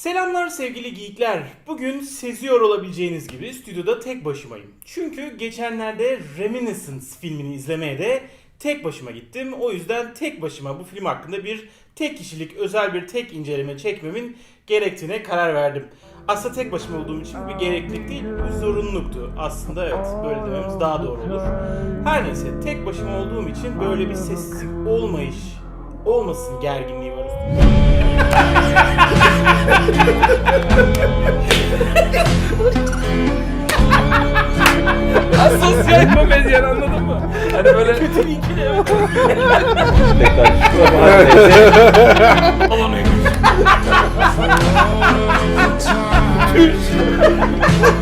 Selamlar sevgili geekler. Bugün seziyor olabileceğiniz gibi stüdyoda tek başımayım. Çünkü geçenlerde Reminiscence filmini izlemeye de tek başıma gittim. O yüzden tek başıma bu film hakkında bir tek kişilik özel bir tek inceleme çekmemin gerektiğine karar verdim. Aslında tek başıma olduğum için bir gereklilik değil, bir zorunluluktu. Aslında evet böyle dememiz daha doğru olur. Her neyse tek başıma olduğum için böyle bir sessizlik olmayış olmasın gerginliği var. Asosyal komedyen anladın mı? Hani böyle Kötü bir ikili evet.